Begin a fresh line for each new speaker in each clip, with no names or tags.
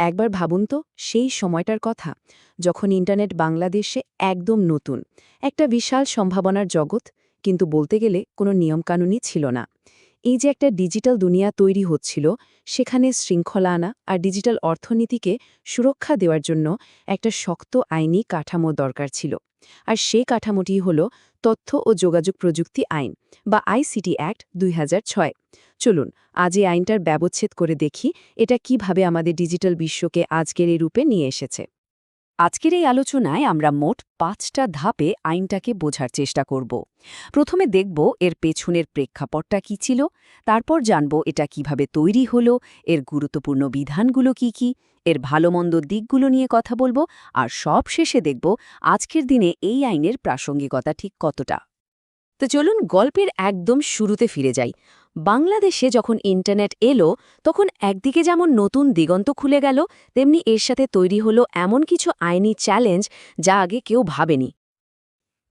একবার ভাবুন তো, সেই সময়টার কথা, যখন ইন্টারনেট বাংলাদেশে একদম নতুন, একটা বিশাল সম্ভাবনার জগৎ, কিন্তু বলতে গেলে কোনো নিয়মকানুনই ছিল না। এই যে একটা ডিজিটাল দুনিয়া তৈরি হচ্ছিল, সেখানে শৃঙ্খলা আনা আর ডিজিটাল অর্থনীতিকে সুরক্ষা দেওয়ার জন্য একটা শক্ত আইনি কাঠামো দরকার ছিল। আর সেই কাঠামোটি হল তথ্য ও যোগাযোগ প্রযুক্তি আইন, বা আইসিটি অ্যাক্ট দুই হাজার ছয়। চলুন, আজ এই আইনটার ব্যবচ্ছেদ করে দেখি এটা কীভাবে আমাদের ডিজিটাল বিশ্বকে আজকের এই রূপে নিয়ে এসেছে।
আজকের এই আলোচনায় আমরা মোট পাঁচটা ধাপে আইনটাকে বোঝার চেষ্টা করব। প্রথমে দেখব এর পেছনের প্রেক্ষাপটটা কি ছিল, তারপর জানব এটা কীভাবে তৈরি হলো, এর গুরুত্বপূর্ণ বিধানগুলো কি কি, এর ভালোমন্দ দিকগুলো নিয়ে কথা বলব, আর সব শেষে দেখব আজকের দিনে এই আইনের প্রাসঙ্গিকতা ঠিক কতটা। তো চলুন গল্পের একদম শুরুতে ফিরে যাই। বাংলাদেশে যখন ইন্টারনেট এলো, তখন একদিকে যেমন নতুন দিগন্ত খুলে গেল, তেমনি এর সাথে তৈরি হলো এমন কিছু আইনি চ্যালেঞ্জ যা আগে কেউ ভাবেনি।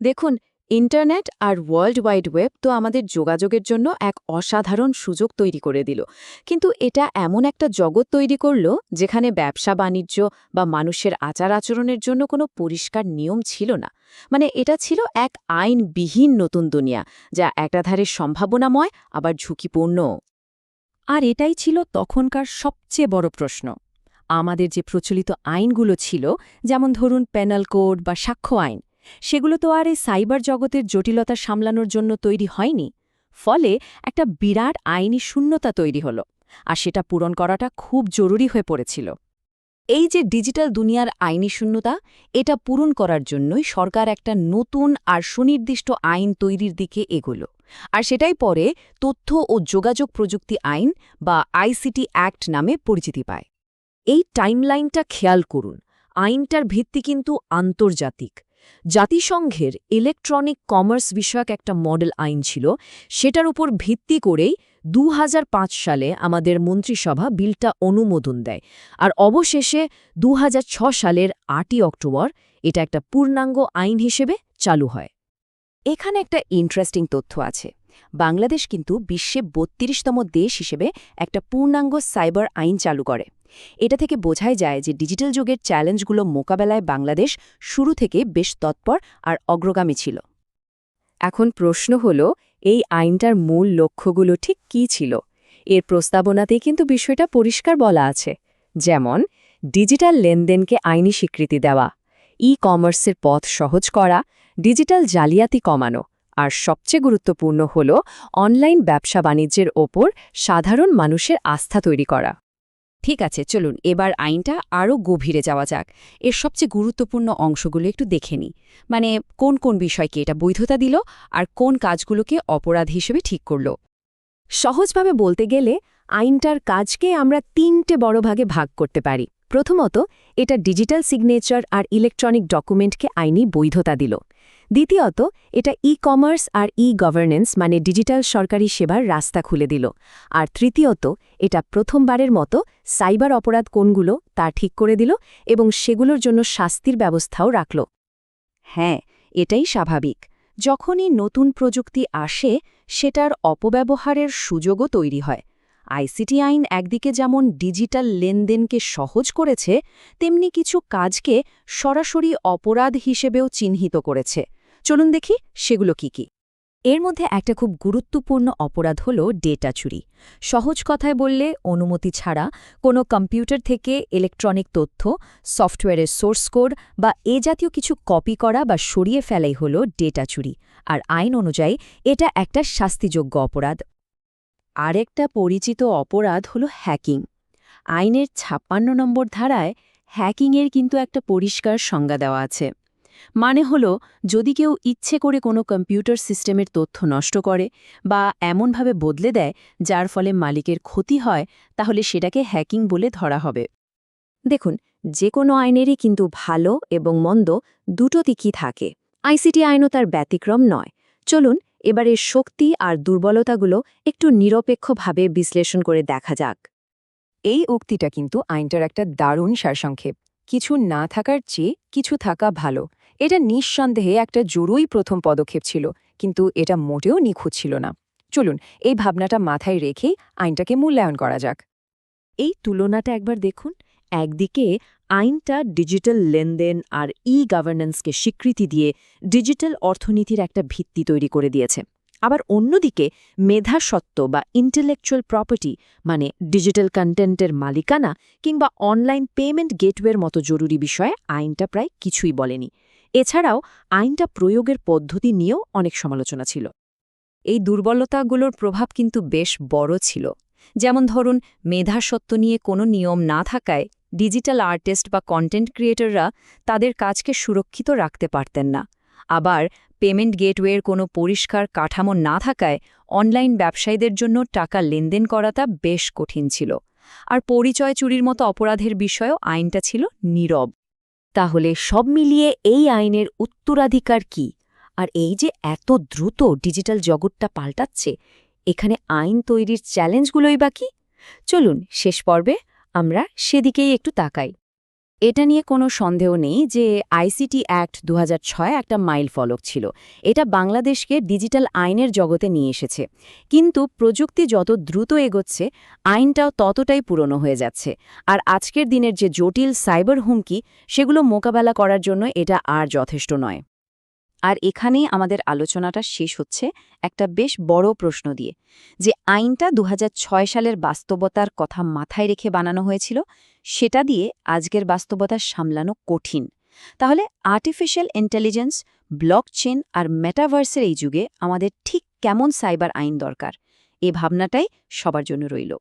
দেখুন ইন্টারনেট আর ওয়ার্ল্ড ওয়াইড ওয়েব তো আমাদের যোগাযোগের জন্য এক অসাধারণ সুযোগ তৈরি করে দিল। কিন্তু এটা এমন একটা জগৎ তৈরি করল যেখানে ব্যবসা বাণিজ্য বা মানুষের আচার আচরণের জন্য কোনো পরিষ্কার নিয়ম ছিল না। মানে এটা ছিল এক আইনবিহীন নতুন দুনিয়া যা একাধারে সম্ভাবনাময়, আবার ঝুঁকিপূর্ণ।
আর এটাই ছিল তখনকার সবচেয়ে বড় প্রশ্ন। আমাদের যে প্রচলিত আইনগুলো ছিল, যেমন ধরুন পেনাল কোড বা সাক্ষ্য আইন সেগুলো তো আর এই সাইবার জগতের জটিলতা সামলানোর জন্য তৈরি হয়নি, ফলে একটা বিরাট আইনি শূন্যতা তৈরি হল, আর সেটা পূরণ করাটা খুব জরুরি হয়ে পড়েছিল। এই যে ডিজিটাল দুনিয়ার আইনি শূন্যতা, এটা পূরণ করার জন্যই সরকার একটা নতুন আর সুনির্দিষ্ট আইন তৈরির দিকে এগোল, আর সেটাই পরে তথ্য ও যোগাযোগ প্রযুক্তি আইন বা আইসিটি অ্যাক্ট নামে পরিচিতি পায়। এই টাইমলাইনটা খেয়াল করুন, আইনটার ভিত্তি কিন্তু আন্তর্জাতিক জাতিসংঘের ইলেকট্রনিক কমার্স বিষয়ক একটা মডেল আইন ছিল, সেটার উপর ভিত্তি করেই দু হাজার পাঁচ সালে আমাদের মন্ত্রিসভা বিলটা অনুমোদন দেয়। আর অবশেষে দু সালের আটই অক্টোবর এটা একটা পূর্ণাঙ্গ আইন হিসেবে চালু হয়। এখানে একটা ইন্টারেস্টিং তথ্য আছে। বাংলাদেশ কিন্তু বিশ্বে বত্রিশতম দেশ হিসেবে একটা পূর্ণাঙ্গ সাইবার আইন চালু করে। এটা থেকে বোঝাই যায় যে ডিজিটাল যুগের চ্যালেঞ্জগুলো মোকাবেলায় বাংলাদেশ শুরু থেকে বেশ তৎপর আর অগ্রগামী ছিল।
এখন প্রশ্ন হল, এই আইনটার মূল লক্ষ্যগুলো ঠিক কী ছিল? এর প্রস্তাবনাতেই কিন্তু বিষয়টা পরিষ্কার বলা আছে। যেমন, ডিজিটাল লেনদেনকে আইনি স্বীকৃতি দেওয়া ই কমার্সের পথ সহজ করা, ডিজিটাল জালিয়াতি কমানো, আর সবচেয়ে গুরুত্বপূর্ণ হল, অনলাইন ব্যবসা বাণিজ্যের ওপর সাধারণ মানুষের আস্থা তৈরি করা।
ঠিক আছে, চলুন, এবার আইনটা আরও গভীরে যাওয়া যাক। এর সবচেয়ে গুরুত্বপূর্ণ অংশগুলো একটু দেখে নিই। মানে কোন কোন বিষয়কে এটা বৈধতা দিল আর কোন কাজগুলোকে অপরাধ হিসেবে ঠিক করল।
সহজভাবে বলতে গেলে, আইনটার কাজকে আমরা তিনটে বড় ভাগে ভাগ করতে পারি। প্রথমত, এটা ডিজিটাল সিগনেচার আর ইলেকট্রনিক ডকুমেন্টকে আইনি বৈধতা দিল। দ্বিতীয়ত, এটা ই কমার্স আর ই গভর্নেন্স মানে ডিজিটাল সরকারি সেবার রাস্তা খুলে দিল। আর তৃতীয়ত, এটা প্রথমবারের মতো সাইবার অপরাধ কোনগুলো তা ঠিক করে দিল এবং সেগুলোর জন্য শাস্তির ব্যবস্থাও রাখল।
হ্যাঁ এটাই স্বাভাবিক। যখনই নতুন প্রযুক্তি আসে, সেটার অপব্যবহারের সুযোগও তৈরি হয়। আইসিটি আইন একদিকে যেমন ডিজিটাল লেনদেনকে সহজ করেছে, তেমনি কিছু কাজকে সরাসরি অপরাধ হিসেবেও চিহ্নিত করেছে। চলুন দেখি সেগুলো কি কি। এর মধ্যে একটা খুব গুরুত্বপূর্ণ অপরাধ হল ডেটা চুরি। সহজ কথায় বললে, অনুমতি ছাড়া কোনো কম্পিউটার থেকে ইলেকট্রনিক তথ্য, সফটওয়্যারের সোর্স কোড বা এ জাতীয় কিছু কপি করা বা সরিয়ে ফেলাই হল ডেটা চুরি। আর আইন অনুযায়ী, এটা একটা শাস্তিযোগ্য অপরাধ। আরেকটা পরিচিত অপরাধ হল হ্যাকিং। আইনের ছাপ্পান্ন নম্বর ধারায় হ্যাকিংয়ের কিন্তু একটা পরিষ্কার সংজ্ঞা দেওয়া আছে। মানে হল, যদি কেউ ইচ্ছে করে কোনো কম্পিউটার সিস্টেমের তথ্য নষ্ট করে বা এমনভাবে বদলে দেয়, যার ফলে মালিকের ক্ষতি হয়, তাহলে সেটাকে হ্যাকিং বলে ধরা হবে।
দেখুন, যে কোনো আইনেরই কিন্তু ভালো এবং মন্দ দুটো দিকই থাকে। আইসিটি আইনও তার ব্যতিক্রম নয়। চলুন এবারের শক্তি আর দুর্বলতাগুলো একটু নিরপেক্ষভাবে বিশ্লেষণ করে দেখা যাক।
এই উক্তিটা কিন্তু আইনটার একটা দারুণ সারসংক্ষেপ। কিছু না থাকার চেয়ে কিছু থাকা ভালো। এটা নিঃসন্দেহে একটা জরুরি প্রথম পদক্ষেপ ছিল, কিন্তু এটা মোটেও নিখুঁত ছিল না। চলুন, এই ভাবনাটা মাথায় রেখেই আইনটাকে মূল্যায়ন করা যাক।
এই তুলনাটা একবার দেখুন। একদিকে আইনটা ডিজিটাল লেনদেন আর ই গভর্নেন্সকে স্বীকৃতি দিয়ে ডিজিটাল অর্থনীতির একটা ভিত্তি তৈরি করে দিয়েছে। আবার অন্যদিকে মেধাসত্ত্ব বা ইন্টেলেকচুয়াল প্রপার্টি মানে ডিজিটাল কন্টেন্টের মালিকানা কিংবা অনলাইন পেমেন্ট গেটওয়ের মতো জরুরি বিষয়ে আইনটা প্রায় কিছুই বলেনি। এছাড়াও আইনটা প্রয়োগের পদ্ধতি নিয়েও অনেক সমালোচনা ছিল।
এই দুর্বলতাগুলোর প্রভাব কিন্তু বেশ বড় ছিল। যেমন ধরুন মেধাসত্ব নিয়ে কোনো নিয়ম না থাকায় ডিজিটাল আর্টিস্ট বা কন্টেন্ট ক্রিয়েটররা তাদের কাজকে সুরক্ষিত রাখতে পারতেন না। আবার পেমেন্ট গেটওয়ের কোনো পরিষ্কার কাঠামো না থাকায় অনলাইন ব্যবসায়ীদের জন্য টাকা লেনদেন করাটা বেশ কঠিন ছিল। আর পরিচয় চুরির মতো অপরাধের বিষয়েও আইনটা ছিল নীরব।
তাহলে সব মিলিয়ে এই আইনের উত্তরাধিকার কি? আর এই যে এত দ্রুত ডিজিটাল জগৎটা পাল্টাচ্ছে, এখানে আইন তৈরির চ্যালেঞ্জগুলোই বা কি? চলুন শেষ পর্বে আমরা সেদিকেই একটু তাকাই। এটা নিয়ে কোনো সন্দেহ নেই যে আইসিটি অ্যাক্ট দু হাজার ছয় একটা মাইল ফলক ছিল। এটা বাংলাদেশকে ডিজিটাল আইনের জগতে নিয়ে এসেছে। কিন্তু প্রযুক্তি যত দ্রুত এগোচ্ছে, আইনটাও ততটাই পুরনো হয়ে যাচ্ছে। আর আজকের দিনের যে জটিল সাইবার হুমকি, সেগুলো মোকাবেলা করার জন্য এটা আর যথেষ্ট নয়। আর এখানেই আমাদের আলোচনাটা শেষ হচ্ছে একটা বেশ বড় প্রশ্ন দিয়ে, যে আইনটা দু হাজার ছয় সালের বাস্তবতার কথা মাথায় রেখে বানানো হয়েছিল, সেটা দিয়ে আজকের বাস্তবতা সামলানো কঠিন। তাহলে আর্টিফিশিয়াল ইন্টেলিজেন্স ব্লকচেন আর মেটাভার্সের এই যুগে আমাদের ঠিক কেমন সাইবার আইন দরকার? এ ভাবনাটাই সবার জন্য রইল।